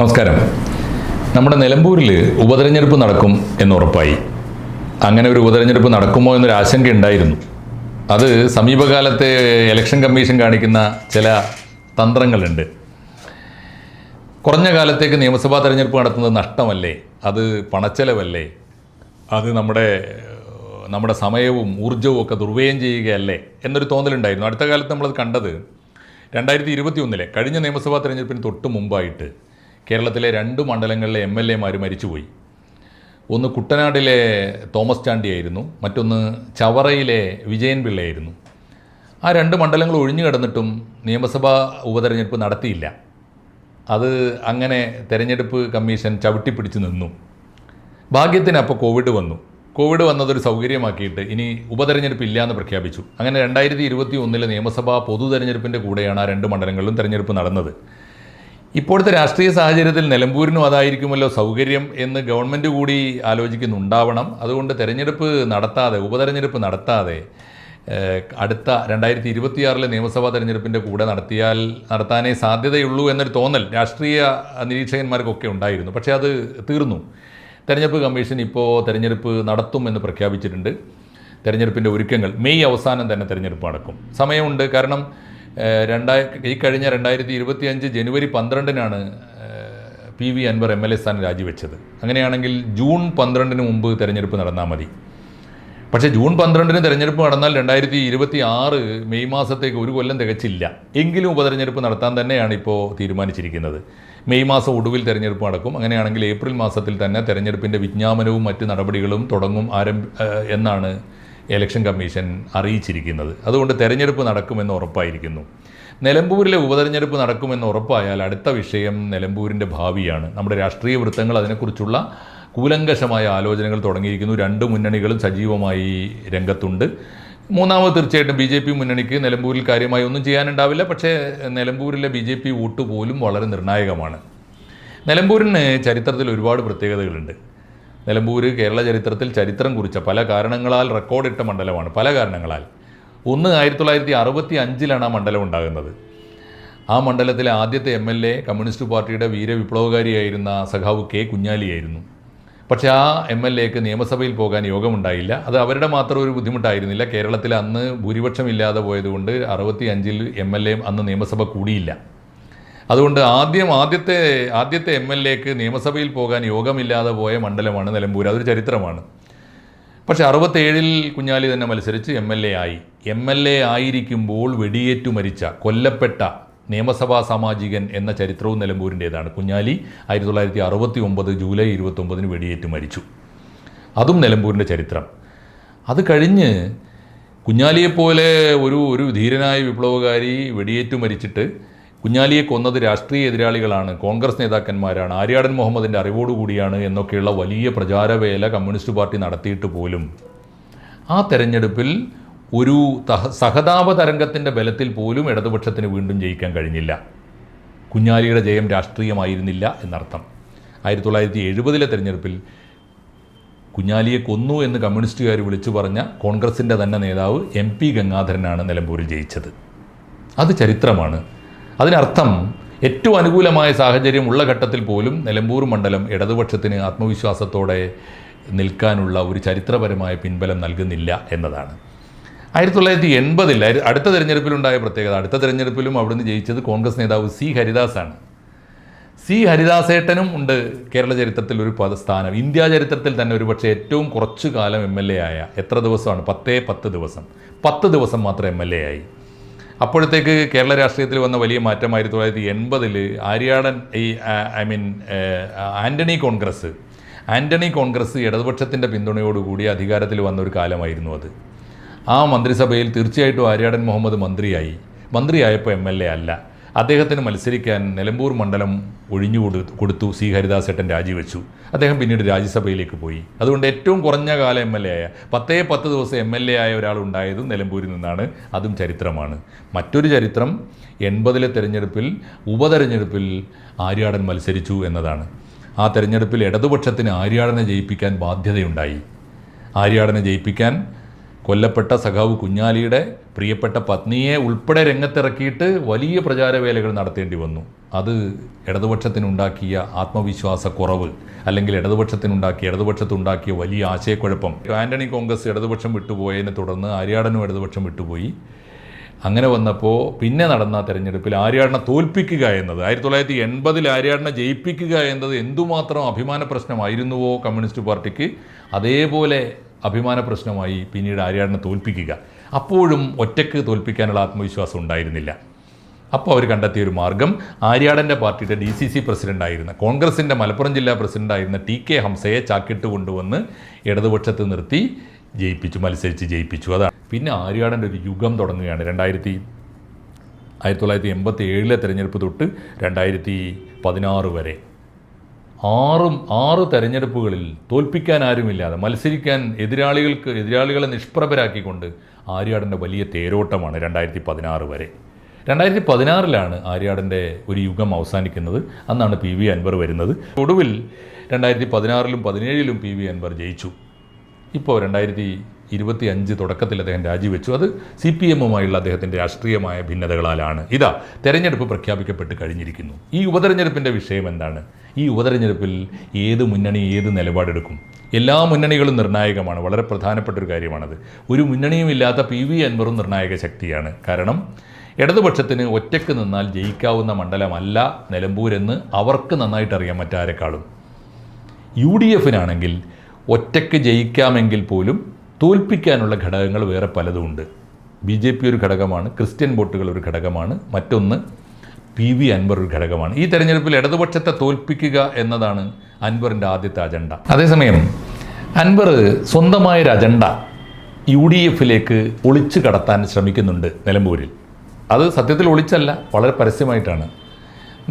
നമസ്കാരം. നമ്മുടെ നിലമ്പൂരിൽ ഉപതെരഞ്ഞെടുപ്പ് നടക്കും എന്നുറപ്പായി അങ്ങനെ ഒരു ഉപതെരഞ്ഞെടുപ്പ് നടക്കുമോ എന്നൊരു ആശങ്ക ഉണ്ടായിരുന്നു. അത് സമീപകാലത്തെ ഇലക്ഷൻ കമ്മീഷൻ കാണിക്കുന്ന ചില തന്ത്രങ്ങളുണ്ട്. കുറഞ്ഞ കാലത്തേക്ക് നിയമസഭാ തെരഞ്ഞെടുപ്പ് നടത്തുന്നത് നഷ്ടമല്ലേ? അത് പണച്ചെലവല്ലേ? അത് നമ്മുടെ നമ്മുടെ സമയവും ഊർജവും ഒക്കെ ദുർവ്യയം ചെയ്യുകയല്ലേ? എന്നൊരു തോന്നലുണ്ടായിരുന്നു. അടുത്ത കാലത്ത് നമ്മളത് കണ്ടത് രണ്ടായിരത്തി ഇരുപത്തി ഒന്നിലെ കഴിഞ്ഞ നിയമസഭാ തെരഞ്ഞെടുപ്പിന് തൊട്ട് മുമ്പായിട്ട് കേരളത്തിലെ രണ്ട് മണ്ഡലങ്ങളിലെ എം എൽ എമാർ മരിച്ചുപോയി. ഒന്ന് കുട്ടനാടിലെ തോമസ് ചാണ്ടി ആയിരുന്നു മറ്റൊന്ന് ചവറയിലെ വിജയൻ പിള്ളയായിരുന്നു. ആ രണ്ട് മണ്ഡലങ്ങൾ ഒഴിഞ്ഞു കിടന്നിട്ടും നിയമസഭാ ഉപതെരഞ്ഞെടുപ്പ് നടത്തിയില്ല. അത് അങ്ങനെ തെരഞ്ഞെടുപ്പ് കമ്മീഷൻ ചവിട്ടിപ്പിടിച്ച് നിന്നു. ഭാഗ്യത്തിന് അപ്പോൾ കോവിഡ് വന്നു. കോവിഡ് വന്നതൊരു സൗകര്യമാക്കിയിട്ട് ഇനി ഉപതെരഞ്ഞെടുപ്പ് ഇല്ല എന്ന് പ്രഖ്യാപിച്ചു. അങ്ങനെ രണ്ടായിരത്തി ഇരുപത്തി ഒന്നിലെ നിയമസഭാ പൊതു തെരഞ്ഞെടുപ്പിന്റെ കൂടെയാണ് ആ രണ്ട് മണ്ഡലങ്ങളിലും തെരഞ്ഞെടുപ്പ് നടന്നത്. ഇപ്പോഴത്തെ രാഷ്ട്രീയ സാഹചര്യത്തിൽ നിലമ്പൂരിനും അതായിരിക്കുമല്ലോ സൗകര്യം എന്ന് ഗവൺമെന്റ് കൂടി ആലോചിക്കുന്നുണ്ടാവണം. അതുകൊണ്ട് തെരഞ്ഞെടുപ്പ് നടത്താതെ ഉപതെരഞ്ഞെടുപ്പ് നടത്താതെ അടുത്ത രണ്ടായിരത്തി ഇരുപത്തിയാറിലെ നിയമസഭാ തെരഞ്ഞെടുപ്പിന്റെ കൂടെ നടത്തിയാൽ നടത്താനേ സാധ്യതയുള്ളൂ എന്നൊരു തോന്നൽ രാഷ്ട്രീയ നിരീക്ഷകന്മാർക്കൊക്കെ ഉണ്ടായിരുന്നു. പക്ഷേ അത് തീർന്നു. തെരഞ്ഞെടുപ്പ് കമ്മീഷൻ ഇപ്പോൾ തെരഞ്ഞെടുപ്പ് നടത്തുമെന്ന് പ്രഖ്യാപിച്ചിട്ടുണ്ട്. തെരഞ്ഞെടുപ്പിന്റെ ഒരുക്കങ്ങൾ മെയ് അവസാനം തന്നെ തെരഞ്ഞെടുപ്പ് നടക്കും. സമയമുണ്ട്. കാരണം രണ്ടായി ഈ കഴിഞ്ഞ രണ്ടായിരത്തി ഇരുപത്തി അഞ്ച് ജനുവരി പന്ത്രണ്ടിനാണ് P V Anvar M L A സ്ഥാനം രാജിവെച്ചത്. അങ്ങനെയാണെങ്കിൽ ജൂൺ പന്ത്രണ്ടിന് മുമ്പ് തിരഞ്ഞെടുപ്പ് നടന്നാൽ മതി. പക്ഷേ ജൂൺ പന്ത്രണ്ടിന് തിരഞ്ഞെടുപ്പ് നടന്നാൽ രണ്ടായിരത്തി ഇരുപത്തി ആറ് മെയ് മാസത്തേക്ക് ഒരു കൊല്ലം തികച്ചില്ല. എങ്കിലും ഉപതെരഞ്ഞെടുപ്പ് നടത്താൻ തന്നെയാണ് ഇപ്പോൾ തീരുമാനിച്ചിരിക്കുന്നത്. മെയ് മാസം ഒടുവിൽ തിരഞ്ഞെടുപ്പ് നടക്കും. അങ്ങനെയാണെങ്കിൽ ഏപ്രിൽ മാസത്തിൽ തന്നെ തെരഞ്ഞെടുപ്പിന്റെ വിജ്ഞാപനവും മറ്റ് നടപടികളും തുടങ്ങും ആരംഭ എന്നാണ് ഇലക്ഷൻ കമ്മീഷൻ അറിയിച്ചിരിക്കുന്നത്. അതുകൊണ്ട് തെരഞ്ഞെടുപ്പ് നടക്കുമെന്ന് ഉറപ്പായിരിക്കുന്നു. നിലമ്പൂരിലെ ഉപതെരഞ്ഞെടുപ്പ് നടക്കുമെന്ന് ഉറപ്പായാൽ അടുത്ത വിഷയം നിലമ്പൂരിന്റെ ഭാവിയാണ്. നമ്മുടെ രാഷ്ട്രീയ വൃത്തങ്ങൾ അതിനെക്കുറിച്ചുള്ള കൂലങ്കശമായ ആലോചനകൾ തുടങ്ങിയിരിക്കുന്നു. രണ്ട് മുന്നണികളും സജീവമായി രംഗത്തുണ്ട്. മൂന്നാമത് തീർച്ചയായിട്ടും ബി ജെ പി മുന്നണിക്ക് നിലമ്പൂരിൽ കാര്യമായി ഒന്നും ചെയ്യാനുണ്ടാവില്ല. പക്ഷേ നിലമ്പൂരിലെ ബി ജെ പി വോട്ട് പോലും വളരെ നിർണായകമാണ്. നിലമ്പൂരിന് ചരിത്രത്തിൽ ഒരുപാട് പ്രത്യേകതകളുണ്ട്. നിലമ്പൂർ കേരള ചരിത്രത്തിൽ ചരിത്രം കുറിച്ച പല കാരണങ്ങളാൽ റെക്കോർഡിട്ട മണ്ഡലമാണ്. പല കാരണങ്ങളാൽ. ഒന്ന് ആയിരത്തി തൊള്ളായിരത്തി അറുപത്തി അഞ്ചിലാണ് ആ മണ്ഡലം ഉണ്ടാകുന്നത്. ആ മണ്ഡലത്തിലെ ആദ്യത്തെ എം എൽ എ കമ്മ്യൂണിസ്റ്റ് പാർട്ടിയുടെ വീരവിപ്ലവകാരിയായിരുന്ന സഖാവ് കെ കുഞ്ഞാലിയായിരുന്നു. പക്ഷേ ആ എം എൽ എക്ക് നിയമസഭയിൽ പോകാൻ യോഗമുണ്ടായില്ല. അത് അവരുടെ മാത്രം ഒരു ബുദ്ധിമുട്ടായിരുന്നില്ല. കേരളത്തിൽ അന്ന് ഭൂരിപക്ഷം ഇല്ലാതെ പോയതുകൊണ്ട് അറുപത്തി അഞ്ചിൽ എം എൽ എ അന്ന് നിയമസഭ കൂടിയില്ല. അതുകൊണ്ട് ആദ്യം ആദ്യത്തെ ആദ്യത്തെ എം എൽ എക്ക് നിയമസഭയിൽ പോകാൻ യോഗമില്ലാതെ പോയ മണ്ഡലമാണ് നിലമ്പൂർ. അതൊരു ചരിത്രമാണ്. പക്ഷേ അറുപത്തേഴിൽ കുഞ്ഞാലി തന്നെ മത്സരിച്ച് എം എൽ എ ആയി. എം എൽ എ ആയിരിക്കുമ്പോൾ വെടിയേറ്റു മരിച്ച കൊല്ലപ്പെട്ട നിയമസഭാ സാമാജികൻ എന്ന ചരിത്രവും നിലമ്പൂരിന്റേതാണ്. കുഞ്ഞാലി ആയിരത്തി തൊള്ളായിരത്തി അറുപത്തി ഒമ്പത് ജൂലൈ ഇരുപത്തൊമ്പതിന് വെടിയേറ്റ് മരിച്ചു. അതും നിലമ്പൂരിന്റെ ചരിത്രം. അത് കഴിഞ്ഞ് കുഞ്ഞാലിയെപ്പോലെ ഒരു ഒരു ധീരനായ വിപ്ലവകാരി വെടിയേറ്റു മരിച്ചിട്ട് കുഞ്ഞാലിയെ കൊന്നത് രാഷ്ട്രീയ എതിരാളികളാണ്. കോൺഗ്രസ് നേതാക്കന്മാരാണ്. ആര്യാടൻ മുഹമ്മദിന്റെ അറിവോടുകൂടിയാണ് എന്നൊക്കെയുള്ള വലിയ പ്രചാരവേല കമ്മ്യൂണിസ്റ്റ് പാർട്ടി നടത്തിയിട്ട് പോലും. ആ തെരഞ്ഞെടുപ്പിൽ ഒരു സഹതാപ തരംഗത്തിന്റെ ബലത്തിൽ പോലും ഇടതുപക്ഷത്തിന് വീണ്ടും ജയിക്കാൻ കഴിഞ്ഞില്ല. കുഞ്ഞാലിയുടെ ജയം രാഷ്ട്രീയമായിരുന്നില്ല എന്നർത്ഥം. ആയിരത്തി തൊള്ളായിരത്തി എഴുപതിലെ തെരഞ്ഞെടുപ്പിൽ കുഞ്ഞാലിയെ കൊന്നു എന്ന് കമ്മ്യൂണിസ്റ്റുകാർ വിളിച്ചു പറഞ്ഞ കോൺഗ്രസിന്റെ തന്നെ നേതാവ് എം പി ഗംഗാധരനാണ് നിലമ്പൂരിൽ ജയിച്ചത്. അത് ചരിത്രമാണ്. അതിനർത്ഥം ഏറ്റവും അനുകൂലമായ സാഹചര്യം ഉള്ള ഘട്ടത്തിൽ പോലും നിലമ്പൂർ മണ്ഡലം ഇടതുപക്ഷത്തിന് ആത്മവിശ്വാസത്തോടെ നിൽക്കാനുള്ള ഒരു ചരിത്രപരമായ പിൻബലം നൽകുന്നില്ല എന്നതാണ്. ആയിരത്തി തൊള്ളായിരത്തി എൺപതിൽ അടുത്ത തെരഞ്ഞെടുപ്പിലുണ്ടായ പ്രത്യേകത അടുത്ത തെരഞ്ഞെടുപ്പിലും അവിടുന്ന് ജയിച്ചത് കോൺഗ്രസ് നേതാവ് സി ഹരിദാസാണ്. സി ഹരിദാസേട്ടനും ഉണ്ട് കേരള ചരിത്രത്തിൽ ഒരു പദസ്ഥാനം ഇന്ത്യ ചരിത്രത്തിൽ തന്നെ ഒരുപക്ഷെ ഏറ്റവും കുറച്ചു കാലം എം എൽ എ ആയ എത്ര ദിവസമാണ്? പത്തേ പത്ത് ദിവസം. പത്ത് ദിവസം മാത്രം എം എൽ എ ആയി. അപ്പോഴത്തേക്ക് കേരള രാഷ്ട്രീയത്തിൽ വന്ന വലിയ മാറ്റം ആയിരത്തി തൊള്ളായിരത്തി എൺപതിൽ ആര്യാടൻ ഈ ഐ മീൻ ആന്റണി കോൺഗ്രസ് ആന്റണി കോൺഗ്രസ് ഇടതുപക്ഷത്തിന്റെ പിന്തുണയോടുകൂടി അധികാരത്തിൽ വന്ന ഒരു കാലമായിരുന്നു അത്. ആ മന്ത്രിസഭയിൽ തീർച്ചയായിട്ടും ആര്യാടൻ മുഹമ്മദ് മന്ത്രിയായി. മന്ത്രിയായപ്പോൾ എം എൽ എ അല്ല. അദ്ദേഹത്തിന് മത്സരിക്കാൻ നിലമ്പൂർ മണ്ഡലം ഒഴിഞ്ഞു കൊടു കൊടുത്തു സി ഹരിദാസേട്ടൻ രാജിവെച്ചു. അദ്ദേഹം പിന്നീട് രാജ്യസഭയിലേക്ക് പോയി. അതുകൊണ്ട് ഏറ്റവും കുറഞ്ഞ കാലം എം എൽ എ ആയ പത്തേ പത്ത് ദിവസം എം എൽ എ ആയ ഒരാൾ ഉണ്ടായതും നിലമ്പൂരിൽ നിന്നാണ്. അതും ചരിത്രമാണ്. മറ്റൊരു ചരിത്രം എൺപതിലെ തെരഞ്ഞെടുപ്പിൽ ഉപതെരഞ്ഞെടുപ്പിൽ ആര്യാടൻ മത്സരിച്ചു എന്നതാണ്. ആ തെരഞ്ഞെടുപ്പിൽ ഇടതുപക്ഷത്തിന് ആര്യാടനെ ജയിപ്പിക്കാൻ ബാധ്യതയുണ്ടായി. ആര്യാടനെ ജയിപ്പിക്കാൻ കൊല്ലപ്പെട്ട സഖാവ് കുഞ്ഞാലിയുടെ പ്രിയപ്പെട്ട പത്നിയെ ഉൾപ്പെടെ രംഗത്തിറക്കിയിട്ട് വലിയ പ്രചാരവേലകൾ നടത്തേണ്ടി വന്നു. അത് ഇടതുപക്ഷത്തിനുണ്ടാക്കിയ ആത്മവിശ്വാസക്കുറവ് അല്ലെങ്കിൽ ഇടതുപക്ഷത്തിനുണ്ടാക്കിയ ഇടതുപക്ഷത്തുണ്ടാക്കിയ വലിയ ആശയക്കുഴപ്പം. ആന്റണി കോൺഗ്രസ് ഇടതുപക്ഷം വിട്ടുപോയതിനെ തുടർന്ന് ആര്യാടനും ഇടതുപക്ഷം വിട്ടുപോയി. അങ്ങനെ വന്നപ്പോൾ പിന്നെ നടന്ന തെരഞ്ഞെടുപ്പിൽ ആര്യാടനെ തോൽപ്പിക്കുക എന്നത് ആയിരത്തി തൊള്ളായിരത്തി എൺപതിൽ ആര്യാടനെ ജയിപ്പിക്കുക എന്നത് എന്തുമാത്രം അഭിമാന പ്രശ്നമായിരുന്നുവോ കമ്മ്യൂണിസ്റ്റ് പാർട്ടിക്ക്? അതേപോലെ അഭിമാന പ്രശ്നമായി പിന്നീട് ആര്യാടനെ തോൽപ്പിക്കുക. അപ്പോഴും ഒറ്റയ്ക്ക് തോൽപ്പിക്കാനുള്ള ആത്മവിശ്വാസം ഉണ്ടായിരുന്നില്ല. അപ്പോൾ അവർ കണ്ടെത്തിയ ഒരു മാർഗം ആര്യാടന്റെ പാർട്ടിയുടെ ഡി സി സി പ്രസിഡന്റായിരുന്ന കോൺഗ്രസിന്റെ മലപ്പുറം ജില്ലാ പ്രസിഡന്റായിരുന്ന ടി കെ ഹംസയെ ചാക്കിട്ട് കൊണ്ടുവന്ന് ഇടതുപക്ഷത്ത് നിർത്തി ജയിപ്പിച്ചു മത്സരിച്ച് ജയിപ്പിച്ചു. അതാണ്. പിന്നെ ആര്യാടന്റെ ഒരു യുഗം തുടങ്ങുകയാണ്. രണ്ടായിരത്തി ആയിരത്തി തൊള്ളായിരത്തി എൺപത്തി ഏഴിലെ തെരഞ്ഞെടുപ്പ് തൊട്ട് രണ്ടായിരത്തി പതിനാറ് വരെ. ആറും ആറ് തെരഞ്ഞെടുപ്പുകളിൽ തോൽപ്പിക്കാൻ ആരുമില്ലാതെ മത്സരിക്കാൻ എതിരാളികൾക്ക് എതിരാളികളെ നിഷ്പ്രഭരാക്കിക്കൊണ്ട് ആര്യാടന്റെ വലിയ തേരോട്ടമാണ് രണ്ടായിരത്തി പതിനാറ് വരെ. രണ്ടായിരത്തി പതിനാറിലാണ് ആര്യാടന്റെ ഒരു യുഗം അവസാനിക്കുന്നത്. അന്നാണ് പി വി അൻവർ വരുന്നത്. ഒടുവിൽ രണ്ടായിരത്തി പതിനാറിലും പതിനേഴിലും പി വി അൻവർ ജയിച്ചു. ഇപ്പോൾ രണ്ടായിരത്തി ഇരുപത്തി അഞ്ച് തുടക്കത്തിൽ അദ്ദേഹം രാജിവെച്ചു. അത് സി പി എമ്മുമായുള്ള അദ്ദേഹത്തിന്റെ രാഷ്ട്രീയമായ ഭിന്നതകളാലാണ്. ഇതാ തെരഞ്ഞെടുപ്പ് പ്രഖ്യാപിക്കപ്പെട്ട് കഴിഞ്ഞിരിക്കുന്നു. ഈ ഉപതെരഞ്ഞെടുപ്പിന്റെ വിഷയം എന്താണ്? ഈ ഉപതെരഞ്ഞെടുപ്പിൽ ഏത് മുന്നണി ഏത് നിലപാടെടുക്കും? എല്ലാ മുന്നണികളും നിർണായകമാണ്. വളരെ പ്രധാനപ്പെട്ട ഒരു കാര്യമാണത്. ഒരു മുന്നണിയും ഇല്ലാത്ത പി വി അൻവറും നിർണായക ശക്തിയാണ്. കാരണം ഇടതുപക്ഷത്തിന് ഒറ്റയ്ക്ക് നിന്നാൽ ജയിക്കാവുന്ന മണ്ഡലമല്ല നിലമ്പൂരെന്ന് അവർക്ക് നന്നായിട്ട് അറിയാം മറ്റാരെക്കാളും. യു ഡി എഫിനാണെങ്കിൽ ഒറ്റയ്ക്ക് ജയിക്കാമെങ്കിൽ പോലും തോൽപ്പിക്കാനുള്ള ഘടകങ്ങൾ വേറെ പലതുമുണ്ട് ബി ജെ പി ഒരു ഘടകമാണ് ക്രിസ്ത്യൻ വോട്ടുകൾ ഒരു ഘടകമാണ്. മറ്റൊന്ന് പി വി അൻവർ ഒരു ഘടകമാണ്. ഈ തെരഞ്ഞെടുപ്പിൽ ഇടതുപക്ഷത്തെ തോൽപ്പിക്കുക എന്നതാണ് അൻവറിന്റെ ആദ്യത്തെ അജണ്ട. അതേസമയം അൻവർ സ്വന്തമായൊരു അജണ്ട യു ഡി എഫിലേക്ക് ഒളിച്ചു കടത്താൻ ശ്രമിക്കുന്നുണ്ട് നിലമ്പൂരിൽ. അത് സത്യത്തിൽ ഒളിച്ചല്ല വളരെ പരസ്യമായിട്ടാണ്.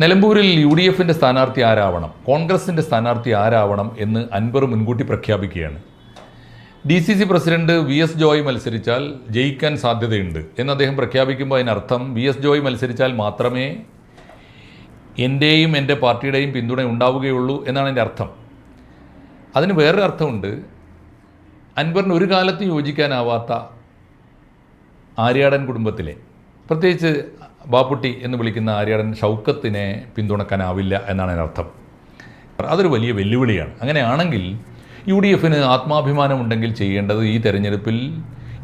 നിലമ്പൂരിൽ യു ഡി എഫിന്റെ സ്ഥാനാർത്ഥി ആരാവണം കോൺഗ്രസിന്റെ സ്ഥാനാർത്ഥി ആരാവണം എന്ന് അൻവർ മുൻകൂട്ടി പ്രഖ്യാപിക്കുകയാണ്. D C C president V S Joy മത്സരിച്ചാൽ ജയിക്കാൻ സാധ്യതയുണ്ട് എന്ന് അദ്ദേഹം പ്രഖ്യാപിക്കുമ്പോൾ അതിനർത്ഥം വി എസ് ജോയ് മത്സരിച്ചാൽ മാത്രമേ എന്റെയും എന്റെ പാർട്ടിയുടെയും പിന്തുണ ഉണ്ടാവുകയുള്ളൂ എന്നാണ് എന്റെ അർത്ഥം. അതിന് വേറൊരു അർത്ഥമുണ്ട്. അൻവറിന് ഒരു കാലത്ത് യോജിക്കാനാവാത്ത ആര്യാടൻ കുടുംബത്തിലെ പ്രത്യേകിച്ച് ബാപ്പുട്ടി എന്ന് വിളിക്കുന്ന ആര്യാടൻ ഷൗക്കത്തിനെ പിന്തുണക്കാനാവില്ല എന്നാണ് അതിനർത്ഥം അതൊരു വലിയ വെല്ലുവിളിയാണ്. അങ്ങനെയാണെങ്കിൽ യു ഡി എഫിന് ആത്മാഭിമാനമുണ്ടെങ്കിൽ ചെയ്യേണ്ടത് ഈ തെരഞ്ഞെടുപ്പിൽ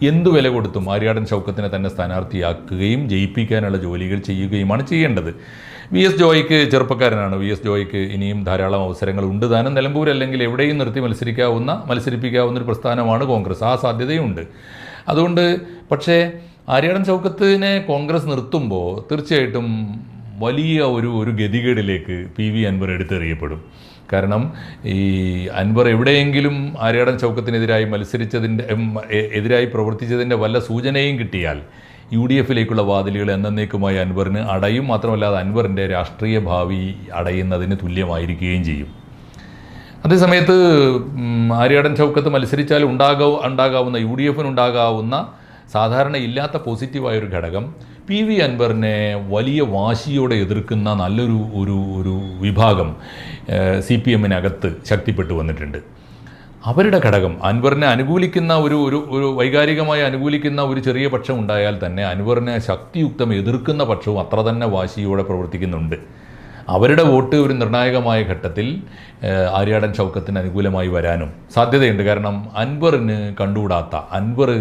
എന്തു വില കൊടുത്തും ആര്യാടൻ ചൗക്കത്തിനെ തന്നെ സ്ഥാനാർത്ഥിയാക്കുകയും ജയിപ്പിക്കാനുള്ള ജോലികൾ ചെയ്യുകയുമാണ് ചെയ്യേണ്ടത്. വി എസ് ജോയ്ക്ക് ചെറുപ്പക്കാരനാണ്. വി എസ് ജോയ്ക്ക് ഇനിയും ധാരാളം അവസരങ്ങൾ ഉണ്ട്. താനും നിലമ്പൂർ അല്ലെങ്കിൽ എവിടെയും നിർത്തി മത്സരിക്കാവുന്ന മത്സരിപ്പിക്കാവുന്ന ഒരു പ്രസ്ഥാനമാണ് കോൺഗ്രസ്. ആ സാധ്യതയുണ്ട്. അതുകൊണ്ട് പക്ഷേ ആര്യാടൻ ചൗക്കത്തിനെ കോൺഗ്രസ് നിർത്തുമ്പോൾ തീർച്ചയായിട്ടും വലിയ ഒരു ഒരു ഗതികേടിലേക്ക് പി വി അൻവർ എടുത്തെറിയപ്പെടും. കാരണം ഈ അൻവർ എവിടെയെങ്കിലും ആര്യാടൻ ചൗക്കത്തിനെതിരായി മത്സരിച്ചതിന്റെ എതിരായി പ്രവർത്തിച്ചതിന്റെ വല്ല സൂചനയും കിട്ടിയാൽ യു ഡി എഫിലേക്കുള്ള വാതിലുകൾ എന്നേക്കുമായി അൻവറിന് അടയും. മാത്രമല്ല അത് അൻവറിന്റെ രാഷ്ട്രീയ ഭാവി അടയുന്നതിന് തുല്യമായിരിക്കുകയും ചെയ്യും. അതേസമയത്ത് ആര്യാടൻ ചൗക്കത്ത് മത്സരിച്ചാൽ ഉണ്ടാകാ ഉണ്ടാകാവുന്ന യു ഡി എഫിനുണ്ടാകാവുന്ന സാധാരണ ഇല്ലാത്ത പോസിറ്റീവായൊരു ഘടകം പി വി അൻവറിനെ വലിയ വാശിയോടെ എതിർക്കുന്ന നല്ലൊരു ഒരു ഒരു വിഭാഗം സി പി എമ്മിനകത്ത് ശക്തിപ്പെട്ടു വന്നിട്ടുണ്ട്. അവരുടെ ഘടകം അൻവറിനെ അനുകൂലിക്കുന്ന ഒരു ഒരു ഒരു വൈകാരികമായി അനുകൂലിക്കുന്ന ഒരു ചെറിയ പക്ഷം ഉണ്ടായാൽ തന്നെ അൻവറിനെ ശക്തിയുക്തം എതിർക്കുന്ന പക്ഷവും അത്ര തന്നെ വാശിയോടെ പ്രവർത്തിക്കുന്നുണ്ട്. അവരുടെ വോട്ട് ഒരു നിർണായകമായ ഘട്ടത്തിൽ ആര്യാടൻ ചൗക്കത്തിന് അനുകൂലമായി വരാനും സാധ്യതയുണ്ട്. കാരണം അൻവറിന് കണ്ടുകൂടാത്ത അൻവർ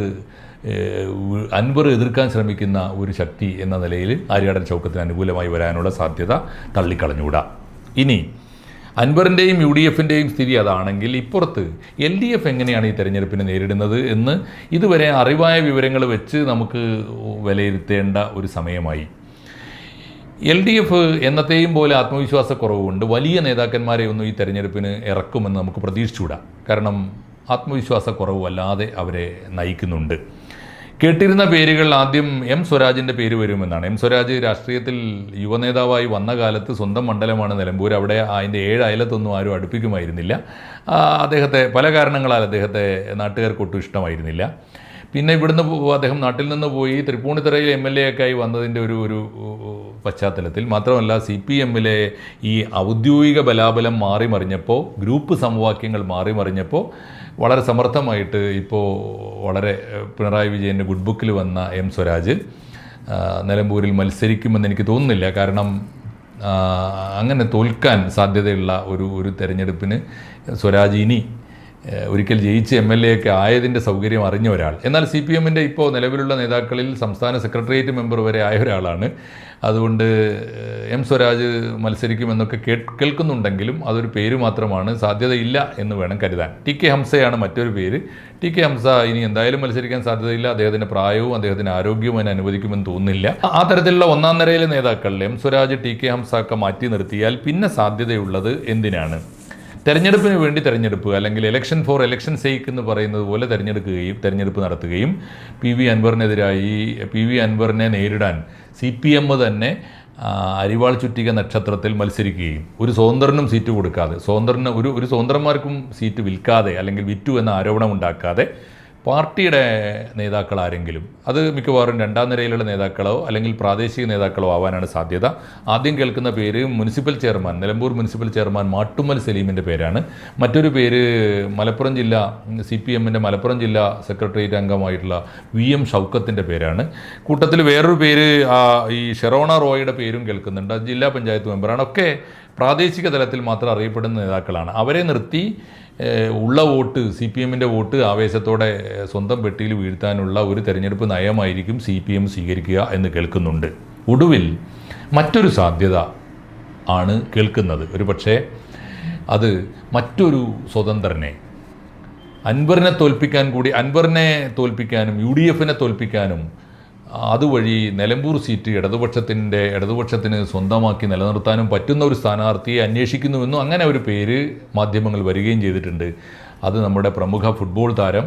അൻവർ എതിർക്കാൻ ശ്രമിക്കുന്ന ഒരു ശക്തി എന്ന നിലയിൽ ആര്യാടൻ ചൗക്കത്തിന് അനുകൂലമായി വരാനുള്ള സാധ്യത തള്ളിക്കളഞ്ഞുകൂടാ ഇനി അൻവറിന്റെയും യു ഡി എഫിന്റെയും സ്ഥിതി അതാണെങ്കിൽ ഇപ്പുറത്ത് എൽ ഡി എഫ് എങ്ങനെയാണ് ഈ തെരഞ്ഞെടുപ്പിനെ നേരിടുന്നത് എന്ന് ഇതുവരെ അറിവായ വിവരങ്ങൾ വെച്ച് നമുക്ക് വിലയിരുത്തേണ്ട ഒരു സമയമായി. എൽ ഡി എഫ് എന്നത്തെയും പോലെ ആത്മവിശ്വാസക്കുറവുണ്ട്. വലിയ നേതാക്കന്മാരെ ഒന്നും ഈ തെരഞ്ഞെടുപ്പിന് ഇറക്കുമെന്ന് നമുക്ക് പ്രതീക്ഷിച്ചുകൂടാ. കാരണം ആത്മവിശ്വാസക്കുറവ് വല്ലാതെ അവരെ നയിക്കുന്നുണ്ട്. കേട്ടിരുന്ന പേരുകൾ ആദ്യം എം സ്വരാജിന്റെ പേര് വരുമെന്നാണ്. എം സ്വരാജ് രാഷ്ട്രീയത്തിൽ യുവനേതാവായി വന്ന കാലത്ത് സ്വന്തം മണ്ഡലമാണ് നിലമ്പൂർ. അവിടെ അതിന്റെ ഏഴ് അയലത്തൊന്നും ആരും അടുപ്പിക്കുമായിരുന്നില്ല. അദ്ദേഹത്തെ പല കാരണങ്ങളാൽ അദ്ദേഹത്തെ നാട്ടുകാർക്ക് ഒട്ടും ഇഷ്ടമായിരുന്നില്ല. പിന്നെ ഇവിടുന്ന് അദ്ദേഹം നാട്ടിൽ നിന്ന് പോയി തൃപ്പൂണിത്തറയിൽ എം എൽ എ ഒക്കെ ആയി വന്നതിന്റെ ഒരു ഒരു പശ്ചാത്തലത്തിൽ. മാത്രമല്ല സി പി എമ്മിലെ ഈ ഔദ്യോഗിക ബലാബലം മാറി മറിഞ്ഞപ്പോൾ ഗ്രൂപ്പ് സമവാക്യങ്ങൾ മാറി മറിഞ്ഞപ്പോൾ വളരെ സമർത്ഥമായിട്ട് ഇപ്പോൾ വളരെ പിണറായി വിജയന്റെ ഗുഡ് ബുക്കിൽ വന്ന എം സ്വരാജ് നിലമ്പൂരിൽ മത്സരിക്കുമെന്ന് എനിക്ക് തോന്നുന്നില്ല. കാരണം അങ്ങനെ തോൽക്കാൻ സാധ്യതയുള്ള ഒരു ഒരു തെരഞ്ഞെടുപ്പിന് സ്വരാജ് ഇനി ഒരിക്കൽ ജയിച്ച് എം എൽ എ ഒക്കെ ആയതിന്റെ സൗകര്യം അറിഞ്ഞ ഒരാൾ. എന്നാൽ സി പി എമ്മിന്റെ ഇപ്പോൾ നിലവിലുള്ള നേതാക്കളിൽ സംസ്ഥാന സെക്രട്ടേറിയറ്റ് മെമ്പർ വരെ ആയ ഒരാളാണ്. അതുകൊണ്ട് എം സ്വരാജ് മത്സരിക്കുമെന്നൊക്കെ കേ കേൾക്കുന്നുണ്ടെങ്കിലും അതൊരു പേര് മാത്രമാണ് സാധ്യതയില്ല എന്ന് വേണം കരുതാൻ. ടി കെ ഹംസയാണ് മറ്റൊരു പേര്. ടി കെ ഹംസ ഇനി എന്തായാലും മത്സരിക്കാൻ സാധ്യതയില്ല. അദ്ദേഹത്തിന്റെ പ്രായവും അദ്ദേഹത്തിന്റെ ആരോഗ്യവും അതിന് അനുവദിക്കുമെന്ന് തോന്നുന്നില്ല. ആ തരത്തിലുള്ള ഒന്നാം നിരയിലെ നേതാക്കളിൽ M Swaraj T K Hamza ഒക്കെ മാറ്റി നിർത്തിയാൽ പിന്നെ സാധ്യതയുള്ളത് എന്തിനാണ്? തെരഞ്ഞെടുപ്പിന് വേണ്ടി തെരഞ്ഞെടുപ്പ് അല്ലെങ്കിൽ ഇലക്ഷൻ ഫോർ ഇലക്ഷൻ സേക്ക് എന്ന് പറയുന്നത് പോലെ തെരഞ്ഞെടുക്കുകയും തെരഞ്ഞെടുപ്പ് നടത്തുകയും പി വി അൻവറിനെതിരായി പി വി അൻവറിനെ നേരിടാൻ സി പി എം തന്നെ അരിവാൾ ചുറ്റിക നക്ഷത്രത്തിൽ മത്സരിക്കുകയും. ഒരു സ്വതന്ത്രനും സീറ്റ് കൊടുക്കാതെ സ്വതന്ത്രന് ഒരു ഒരു സ്വതന്ത്രന്മാർക്കും സീറ്റ് വിൽക്കാതെ അല്ലെങ്കിൽ വിറ്റു എന്ന ആരോപണം ഉണ്ടാക്കാതെ പാർട്ടിയുടെ നേതാക്കൾ ആരെങ്കിലും അത് മിക്കവാറും രണ്ടാം നിരയിലുള്ള നേതാക്കളോ അല്ലെങ്കിൽ പ്രാദേശിക നേതാക്കളോ ആവാനാണ് സാധ്യത. ആദ്യം കേൾക്കുന്ന പേര് municipal chairman Nilambur municipal chairman Mattummal സലീമിന്റെ പേരാണ്. മറ്റൊരു പേര് മലപ്പുറം ജില്ല സി പി എമ്മിന്റെ മലപ്പുറം ജില്ലാ സെക്രട്ടേറിയറ്റ് അംഗമായിട്ടുള്ള വി എം ഷൗക്കത്തിന്റെ പേരാണ്. കൂട്ടത്തിൽ വേറൊരു പേര് ഈ ഷെറോണ റോയുടെ പേരും കേൾക്കുന്നുണ്ട്. ജില്ലാ പഞ്ചായത്ത് മെമ്പറാണ്. ഒക്കെ പ്രാദേശിക തലത്തിൽ മാത്രം അറിയപ്പെടുന്ന നേതാക്കളാണ്. അവരെ നിർത്തി ഉള്ള വോട്ട് സി പി എമ്മിന്റെ വോട്ട് ആവേശത്തോടെ സ്വന്തം പെട്ടിയിൽ വീഴ്ത്താനുള്ള ഒരു തെരഞ്ഞെടുപ്പ് നയമായിരിക്കും സി പി എം സ്വീകരിക്കുക എന്ന് കേൾക്കുന്നുണ്ട്. ഒടുവിൽ മറ്റൊരു സാധ്യത ആണ് കേൾക്കുന്നത്. ഒരു പക്ഷേ അത് മറ്റൊരു സ്വതന്ത്രനെ. അൻവറിനെ തോൽപ്പിക്കാൻ കൂടി അൻവറിനെ തോൽപ്പിക്കാനും യു ഡി എഫിനെ തോൽപ്പിക്കാനും അതുവഴി നിലമ്പൂർ സീറ്റ് ഇടതുപക്ഷത്തിന്റെ ഇടതുപക്ഷത്തിന് സ്വന്തമാക്കി നിലനിർത്താനും പറ്റുന്ന ഒരു സ്ഥാനാർത്ഥിയെ അന്വേഷിക്കുന്നുവെന്നും അങ്ങനെ ഒരു പേര് മാധ്യമങ്ങൾ വരികയും ചെയ്തിട്ടുണ്ട്. അത് നമ്മുടെ പ്രമുഖ ഫുട്ബോൾ താരം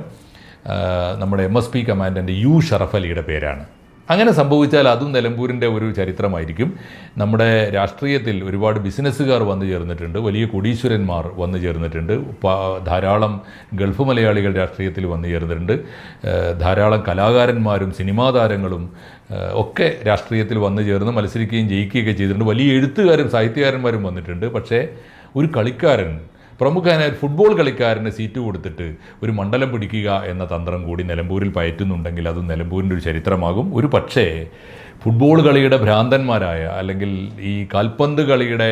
നമ്മുടെ M S P commandant U Sharaf അലിയുടെ പേരാണ്. അങ്ങനെ സംഭവിച്ചാൽ അതും നിലമ്പൂരിന്റെ ഒരു ചരിത്രമായിരിക്കും. നമ്മുടെ രാഷ്ട്രീയത്തിൽ ഒരുപാട് ബിസിനസ്സുകാർ വന്നു ചേർന്നിട്ടുണ്ട്. വലിയ കോടീശ്വരന്മാർ വന്നു ചേർന്നിട്ടുണ്ട്. ധാരാളം ഗൾഫ് മലയാളികൾ രാഷ്ട്രീയത്തിൽ വന്നു ചേർന്നിട്ടുണ്ട്. ധാരാളം കലാകാരന്മാരും സിനിമാ താരങ്ങളും ഒക്കെ രാഷ്ട്രീയത്തിൽ വന്നു ചേർന്ന് മത്സരിക്കുകയും ജയിക്കുകയൊക്കെ ചെയ്തിട്ടുണ്ട്. വലിയ എഴുത്തുകാരും സാഹിത്യകാരന്മാരും വന്നിട്ടുണ്ട്. പക്ഷേ ഒരു കളിക്കാരൻ പ്രമുഖനായ ഫുട്ബോൾ കളിക്കാരന് സീറ്റ് കൊടുത്തിട്ട് ഒരു മണ്ഡലം പിടിക്കുക എന്ന തന്ത്രം കൂടി നിലമ്പൂരിൽ പയറ്റുന്നുണ്ടെങ്കിൽ അത് നിലമ്പൂരിന്റെ ഒരു ചരിത്രമാകും. ഒരു പക്ഷേ ഫുട്ബോൾ കളിയുടെ ഭ്രാന്തന്മാരായ അല്ലെങ്കിൽ ഈ കാൽപന്ത് കളിയുടെ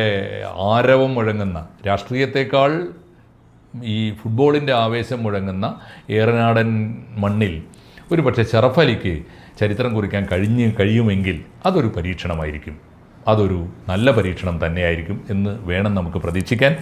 ആരവം മുഴങ്ങുന്ന രാഷ്ട്രീയത്തെക്കാൾ ഈ ഫുട്ബോളിന്റെ ആവേശം മുഴങ്ങുന്ന ഏറനാടൻ മണ്ണിൽ ഒരു പക്ഷേ ഷറഫലിക്ക് ചരിത്രം കുറിക്കാൻ കഴിഞ്ഞ് കഴിയുമെങ്കിൽ അതൊരു പരീക്ഷണമായിരിക്കും. അതൊരു നല്ല പരീക്ഷണം തന്നെയായിരിക്കും എന്ന് വേണം നമുക്ക് പ്രതീക്ഷിക്കാൻ.